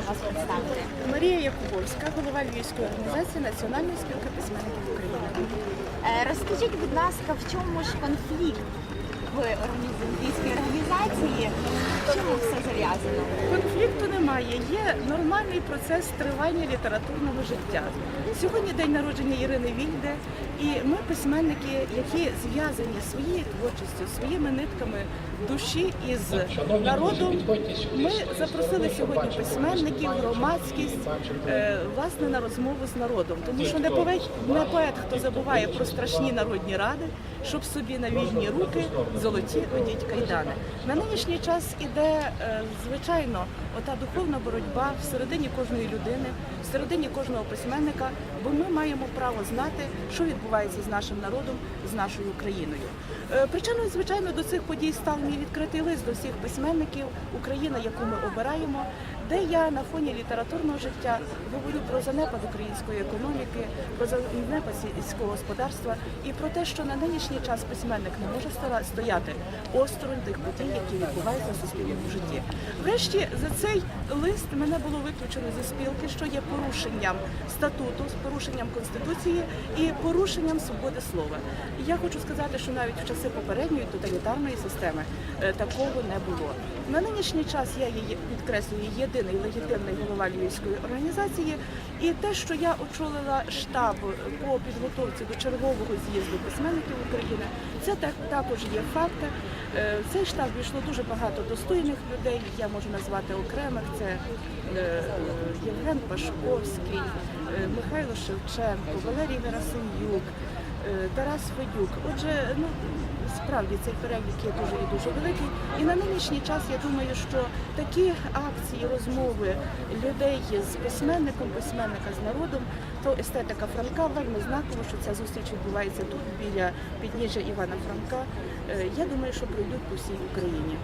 Вас представити. Марія Якубовська, голова Львівської організації Національної спілки письменників України. Е, Розкажіть, будь ласка, в чому ж конфлікт в львівській організації? В чому все зав'язано? Конфлікту немає, є нормальний процес тривання літературного життя. Сьогодні день народження Ірини Вільде, і ми письменники, які зв'язані своєю творчістю, своїми нитками душі із народом. Ми запросили сьогодні письменників, громадськість е, власне на розмову з народом, тому що не поет, не поет, хто забуває про страшні народні ради, щоб собі на вільні руки золоті одіть кайдани. На нинішній час іде е, звичайно ота духовна боротьба всередині кожної людини, всередині кожного письменника, бо ми маємо право знати, що відбувається з нашим народом, з нашою Україною. Е, Причиною, звичайно, до цих подій став мій відкритий лист до всіх письменників Україна, яку ми обираємо, де я на фоні літературного життя говорю про занепад української економіки, про занепад сільського господарства і про те, що на нинішній час письменник не може стояти осторонь тих подій, які відбуваються в суспільному житті. Врешті за цей лист мене було виключено зі спілки, що є порушенням статуту, порушенням конституції і порушенням свободи слова. Я хочу сказати, що навіть в часи попередньої тоталітарної системи е, такого не було. На нинішній час я є підкреслюю єдиний легітимний голова Львівської організації, і те, що я очолила штаб по підготовці до чергового з'їзду письменників України, це так також є факти. Е, В цей штаб війшло дуже багато достойних людей. Я можу назвати окремих. Це е, Євген Пашковський, е, Михайло Шевченко, Валерій Герасим'юк, е, Тарас Федюк. Отже, ну справді цей перелік є дуже і дуже великий. І на нинішній час я думаю, що такі акції, розмови людей з письменником, письменника з народом, то естетика Франка вельми знаково, що ця зустріч відбувається тут біля підніжжя Івана Франка. Е, Я думаю, що пройдуть по всій Україні.